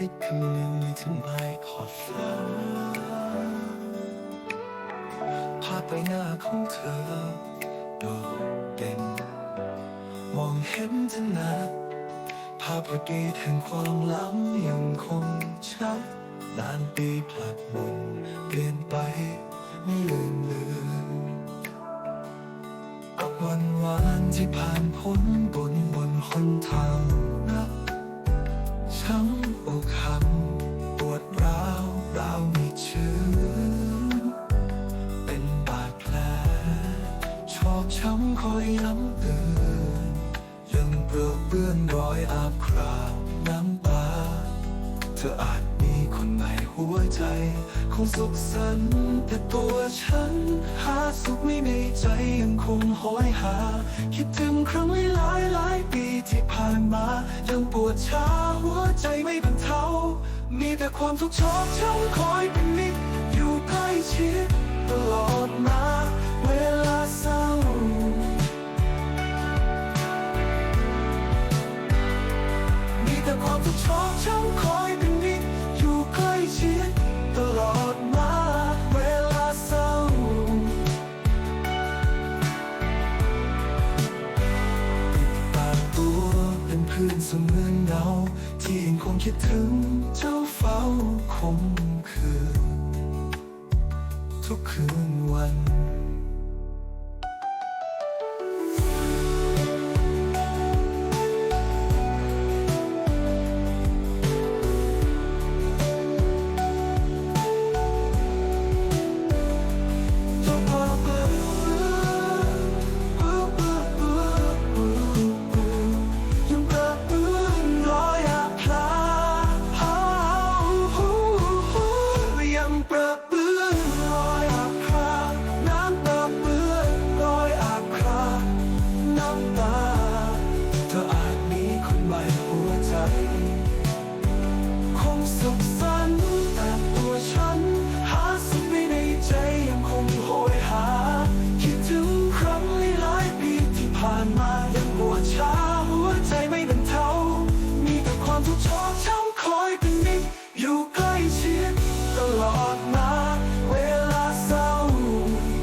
คิดคำนึงถึงไม้ขอดฟ้าภาพใบหน้าของเธอโดดเด่นมองเห็นถนัดภาพอดีแห่งความล้ำยังคงชัดนานปีผลัดหมุนเปลี่ยนไปไม่ลืมเลือนกับวันวานที่ผ่านพ้นบนบนหนทาง คอยย้ำเตือนยังเปลือเปื้อนรอยอาบคราบน้ำตาเธออาจมีคนใหม่หัวใจ คงสุขสันต์แต่ตัวฉัน หาสุขไม่ในใจยังคงหอยหา คิดถึงครั้งหลายหลายปีที่ผ่านมา ยังปวดช้าหัวใจไม่บรรเทามีแต่ความทุกข์ชอกช้ำคอยเป็นมิตรอยู่ใกล้ชิด ต่ความทุกข์ชอกช้ำคอยเป็นมิตรอยู่ใกล้ชิดตลอดมาเวลาเศร้าตามตัวเป็นเพื่อนเสมือนเงาที่ยังคงคิดถึงเจ้าเฝ้าคมคืนทุกคืนวัน อยู่ใกล้ชิดตลอดมา เวลาเศร้า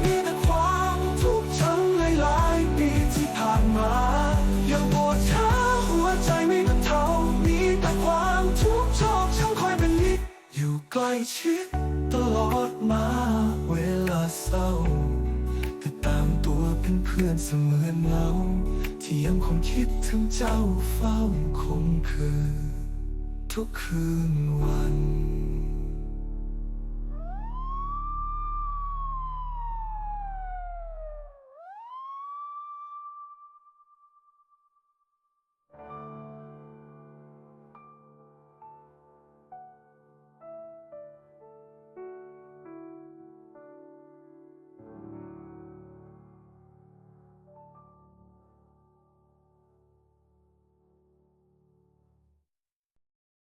มีแต่ความทุกข์ช้ำหลายๆปีที่ผ่านมา ยังปวดช้าหัวใจไม่บรรเทามีแต่ความทุกข์ชอกช้ำคอยเป็นมิตรอยู่ใกล้ชิดตลอดมา เวลาเศร้าแต่ตามตัวเป็นเพื่อนเสมือนเงาที่ยังคงคิดถึงเจ้าเฝ้าคงคืน ทุกคืนวัน